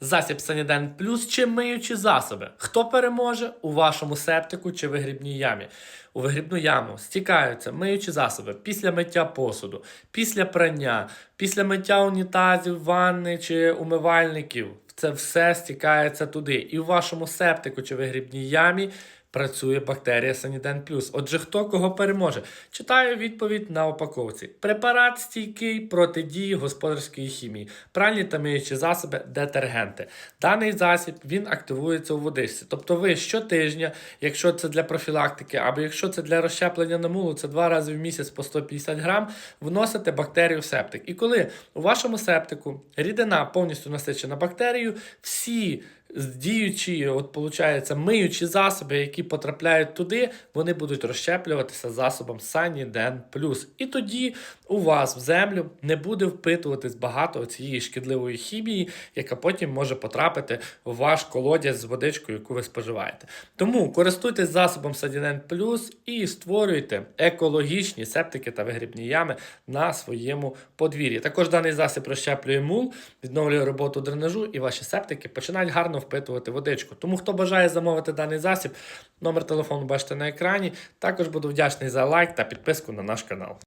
засіб Саніден Плюс чи миючі засоби. Хто переможе у вашому септику чи вигрібній ямі? У вигрібну яму стікаються миючі засоби після миття посуду, після прання, після миття унітазів, ванни чи умивальників. Це все стікається туди. І у вашому септику чи вигрібній ямі працює бактерія Саніден Плюс. Отже, хто кого переможе? Читаю відповідь на упаковці. Препарат стійкий проти дії господарської хімії, пральні та миючі засоби, детергенти. Даний засіб він активується у водичці. Тобто ви щотижня, якщо це для профілактики, або якщо це для розщеплення на мулу, це два рази в місяць по 150 грам, вносите бактерію в септик. І коли у вашому септику рідина повністю насичена бактерією, всі діючі, от виходить, миючі засоби, які потрапляють туди, вони будуть розщеплюватися засобом Саніден Плюс. І тоді у вас в землю не буде впитуватись багато цієї шкідливої хімії, яка потім може потрапити в ваш колодязь з водичкою, яку ви споживаєте. Тому користуйтесь засобом Саніден Плюс і створюйте екологічні септики та вигрібні ями на своєму подвір'ї. Також даний засіб розщеплює мул, відновлює роботу дренажу, і ваші септики починають гарно впитувати водичку. Тому хто бажає замовити даний засіб, номер телефону бачите на екрані. Також буду вдячний за лайк та підписку на наш канал.